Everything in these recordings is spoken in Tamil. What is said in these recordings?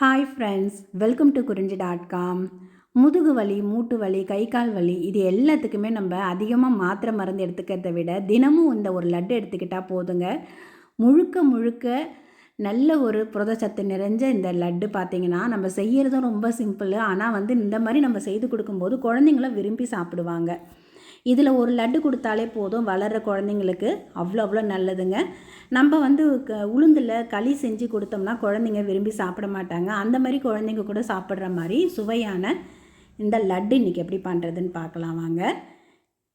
Hi friends welcome to Kurinji dot com முதுகு வலி மூட்டு வலி கை கால் வலி இது எல்லாத்துக்குமே நம்ம அதிகமாக மாத்திரை மருந்து எடுத்துக்கிறத விட தினமும் இந்த ஒரு லட்டு எடுத்துக்கிட்டால் போதுங்க. முழுக்க முழுக்க நல்ல ஒரு புரதச்சத்து நிறைஞ்ச இந்த லட்டு பார்த்திங்கன்னா நம்ம செய்கிறதும் ரொம்ப சிம்பிள் ஆனால் வந்து இந்த மாதிரி நம்ம செய்து கொடுக்கும்போது குழந்தைங்களும் விரும்பி சாப்பிடுவாங்க. இதில் ஒரு லட்டு கொடுத்தாலே போதும் வளர்கிற குழந்தைங்களுக்கு. அவ்வளோ அவ்வளோ நல்லதுங்க. நம்ம வந்து க உளுந்தில் களி செஞ்சு கொடுத்தோம்னா குழந்தைங்க விரும்பி சாப்பிட மாட்டாங்க. அந்த மாதிரி குழந்தைங்க கூட சாப்பிட்ற மாதிரி சுவையான இந்த லட்டு இன்றைக்கி எப்படி பண்ணுறதுன்னு பார்க்கலாம் வாங்க.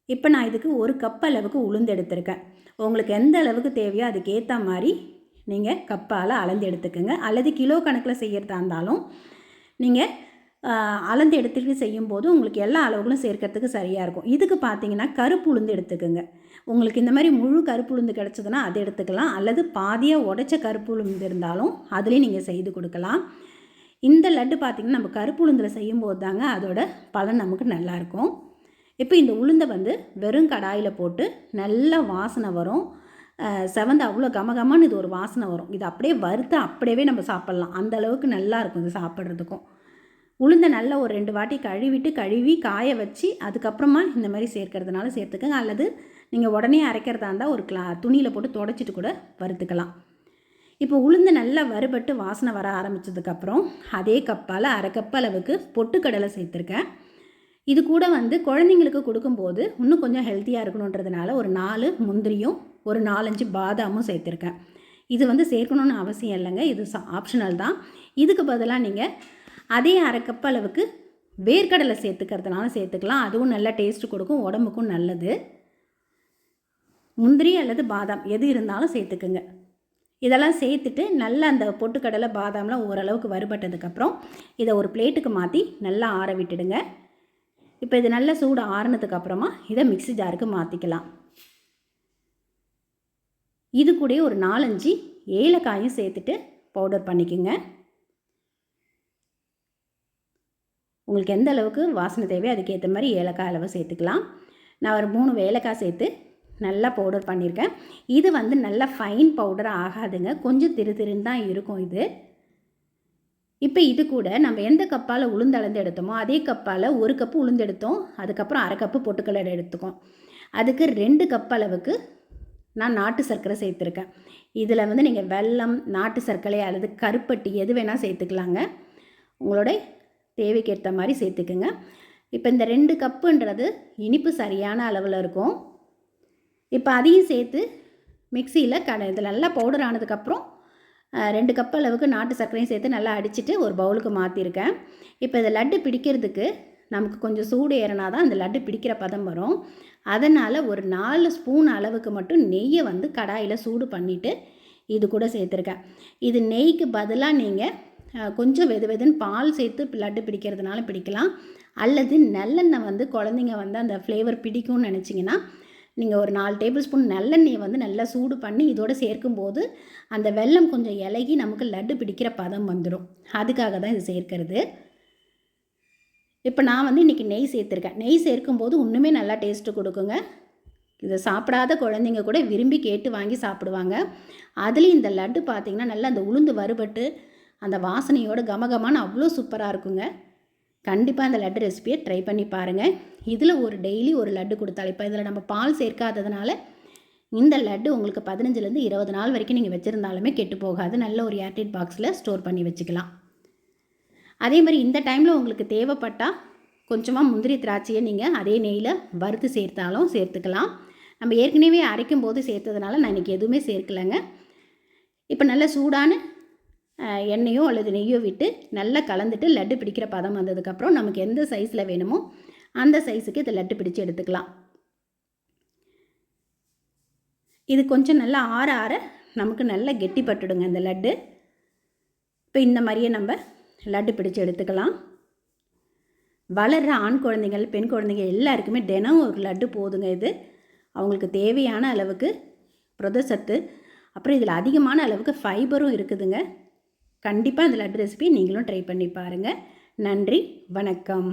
இப்போ நான் இதுக்கு ஒரு கப் அளவுக்கு உளுந்து எடுத்திருக்கேன். உங்களுக்கு எந்த அளவுக்கு தேவையோ அதுக்கேற்ற மாதிரி நீங்கள் கப்பால் அளந்து எடுத்துக்கோங்க. அல்லது கிலோ கணக்கில் செய்கிறதா இருந்தாலும் நீங்கள் அளந்து எடுத்துகிட்டு செய்யும்போது உங்களுக்கு எல்லா அளவுகளும் சேர்க்கறதுக்கு சரியாக இருக்கும். இதுக்கு பார்த்தீங்கன்னா கருப்பு உளுந்து எடுத்துக்கோங்க. உங்களுக்கு இந்த மாதிரி முழு கருப்பு உளுந்து கிடச்சதுன்னா அதை எடுத்துக்கலாம். அல்லது பாதியாக உடைச்ச கருப்பு உளுந்து இருந்தாலும் அதுலேயும் நீங்கள் செய்து கொடுக்கலாம். இந்த லட்டு பார்த்திங்கன்னா நம்ம கருப்பு உளுந்தில் செய்யும்போது தாங்க அதோட பலன் நமக்கு நல்லாயிருக்கும் இப்போ இந்த உளுந்தை வந்து வெறும் கடாயில் போட்டு நல்ல வாசனை வரும். செவந்து அவ்வளோ கமகமான்னு இது ஒரு வாசனை வரும். இது அப்படியே வறுத்து அப்படியே நம்ம சாப்பிட்லாம். அந்த அளவுக்கு நல்லாயிருக்கும் இது சாப்பிட்றதுக்கும். உளுந்தை நல்லா ஒரு ரெண்டு வாட்டி கழுவிட்டு கழுவி காய வச்சு அதுக்கப்புறமா இந்த மாதிரி சேர்க்கறதுனால சேர்த்துக்கங்க. அல்லது நீங்கள் உடனே அரைக்கிறதா இருந்தால் ஒரு கிளா துணியில் போட்டு தொடச்சிட்டு கூட வறுத்துக்கலாம். இப்போ உளுந்து நல்லா வறுபட்டு வாசனை வர ஆரம்பித்ததுக்கப்புறம் அதே கப்பால் அரை கப் அளவுக்கு பொட்டுக்கடலை சேர்த்துருக்கேன். இது கூட வந்து குழந்தைங்களுக்கு கொடுக்கும்போது இன்னும் கொஞ்சம் ஹெல்த்தியாக இருக்கணுன்றதுனால ஒரு நாலு முந்திரியும் ஒரு நாலஞ்சு பாதாமும் சேர்த்துருக்கேன். இது வந்து சேர்க்கணுன்னு அவசியம் இல்லைங்க. இது ஆப்ஷனல் தான். இதுக்கு பதிலாக நீங்கள் அதே அரை கப் அளவுக்கு வேர்க்கடலை சேர்த்துக்கிறதுனால சேர்த்துக்கலாம். அதுவும் நல்லா டேஸ்ட்டு கொடுக்கும் உடம்புக்கும் நல்லது. முந்திரி அல்லது பாதாம் எது இருந்தாலும் சேர்த்துக்குங்க. இதெல்லாம் சேர்த்துட்டு நல்லா அந்த பொட்டுக்கடலை பாதாம்லாம் ஓரளவுக்கு வறுபட்டதுக்கப்புறம் இதை ஒரு பிளேட்டுக்கு மாற்றி நல்லா ஆற விட்டுடுங்க. இப்போ இது நல்லா சூடு ஆறுனதுக்கப்புறமா இதை மிக்சி ஜாருக்கு மாற்றிக்கலாம் இது கூட ஒரு நாலஞ்சு ஏலக்காயும் சேர்த்துட்டு பவுடர் பண்ணிக்கோங்க. உங்களுக்கு எந்த அளவுக்கு வாசனை தேவையோ அதுக்கேற்ற மாதிரி ஏலக்காய் அளவு சேர்த்துக்கலாம். நான் ஒரு மூணு ஏலக்காய் சேர்த்து நல்லா பவுடர் பண்ணியிருக்கேன். இது வந்து நல்லா ஃபைன் பவுடர் ஆகாதுங்க. கொஞ்சம் திரு திருன்னு தான் இருக்கும் இது. இப்போ இது கூட நம்ம எந்த கப்பால் உளுந்தளந்து எடுத்தோமோ அதே கப்பால் ஒரு கப்பு உளுந்து எடுத்தோம். அதுக்கப்புறம் அரை கப்பு பொட்டுக்கடலை எடுத்துக்கோம் அதுக்கு ரெண்டு கப் அளவுக்கு நான் நாட்டு சர்க்கரை சேர்த்துருக்கேன். இதில் வந்து நீங்கள் வெல்லம் நாட்டு சர்க்கரை அல்லது கருப்பட்டி எது வேணால் சேர்த்துக்கலாங்க. உங்களோட தேவைக்கேற்ற மாதிரி சேர்த்துக்குங்க. இப்போ இந்த ரெண்டு கப்புன்றது இனிப்பு சரியான அளவில் இருக்கும். இப்போ அதையும் சேர்த்து மிக்சியில் கடை இதில் நல்லா பவுடர் ஆனதுக்கப்புறம் ரெண்டு கப் அளவுக்கு நாட்டு சர்க்கரையும் சேர்த்து நல்லா அடிச்சுட்டு ஒரு பவுலுக்கு மாற்றிருக்கேன் இப்போ இந்த லட்டு பிடிக்கிறதுக்கு நமக்கு கொஞ்சம் சூடு ஏறினா தான் அந்த லட்டு பிடிக்கிற பதம் வரும். அதனால் ஒரு நாலு ஸ்பூன் அளவுக்கு மட்டும் நெய்யை வந்து கடாயில் சூடு பண்ணிவிட்டு இது கூட சேர்த்துருக்கேன். இது நெய்க்கு பதிலாக நீங்கள் கொஞ்சம் வெது வெதுன்னு பால் சேர்த்து லட்டு பிடிக்கிறதுனால பிடிக்கலாம். அல்லது நல்லெண்ணெய் வந்து குழந்தைங்க வந்து அந்த ஃப்ளேவர் பிடிக்கும்னு நினச்சிங்கன்னா நீங்கள் ஒரு நாலு டேபிள் ஸ்பூன் நல்லெண்ணெயை வந்து நல்லா சூடு பண்ணி இதோடு சேர்க்கும்போது அந்த வெல்லம் கொஞ்சம் இலகி நமக்கு லட்டு பிடிக்கிற பதம் வந்துடும் அதுக்காக தான் இது சேர்க்கிறது. இப்போ நான் வந்து இன்றைக்கி நெய் சேர்த்துருக்கேன். நெய் சேர்க்கும்போது இன்னுமே நல்லா டேஸ்ட்டு கொடுக்குங்க. இதை சாப்பிடாத குழந்தைங்க கூட விரும்பி கேட்டு வாங்கி சாப்பிடுவாங்க. அதுலேயும் இந்த லட்டு பார்த்திங்கன்னா நல்லா அந்த உளுந்து வறுபட்டு அந்த வாசனையோட கமகமான அவ்வளோ சூப்பராக இருக்குங்க. கண்டிப்பாக அந்த லட்டு ரெசிபியை ட்ரை பண்ணி பாருங்கள் இதில் ஒரு டெய்லி ஒரு லட்டு கொடுத்தாலும் இப்போ இதில் நம்ம பால் சேர்க்காததுனால இந்த லட்டு உங்களுக்கு பதினஞ்சுலேருந்து இருபது நாள் வரைக்கும் நீங்கள் வச்சுருந்தாலுமே கெட்டு போகாது. நல்ல ஒரு ஏர்டைட் பாக்ஸில் ஸ்டோர் பண்ணி வச்சுக்கலாம். அதே மாதிரி இந்த டைமில் உங்களுக்கு தேவைப்பட்டால் கொஞ்சமாக முந்திரி திராட்சையை நீங்கள் அதே நெய்யில் வறுத்து சேர்த்தாலும் சேர்த்துக்கலாம். நம்ம ஏற்கனவே அரைக்கும் போது சேர்த்ததுனால நான் இன்றைக்கி எதுவுமே சேர்க்கலைங்க. இப்போ நல்ல சூடான எண்ணெயோ அல்லது நெய்யோ விட்டு நல்லா கலந்துட்டு லட்டு பிடிக்கிற பதம் வந்ததுக்கப்புறம் நமக்கு எந்த சைஸில் வேணுமோ அந்த சைஸுக்கு இதை லட்டு பிடிச்சி எடுத்துக்கலாம். இது கொஞ்சம் நல்லா ஆற ஆற நமக்கு நல்லா கெட்டிப்பட்டுடுங்க இந்த லட்டு. இப்போ இந்த மாதிரியே நம்ம லட்டு பிடிச்சி எடுத்துக்கலாம். வளர்கிற ஆண் குழந்தைகள் பெண் குழந்தைங்க எல்லாருக்குமே தினம் ஒரு லட்டு போதுங்க இது. அவங்களுக்கு தேவையான அளவுக்கு புரதசத்து அப்புறம் இதில் அதிகமான அளவுக்கு ஃபைபரும் இருக்குதுங்க. கண்டிப்பாக அந்த லட்டு ரெசிபி நீங்களும் ட்ரை பண்ணி பாருங்கள் நன்றி வணக்கம்.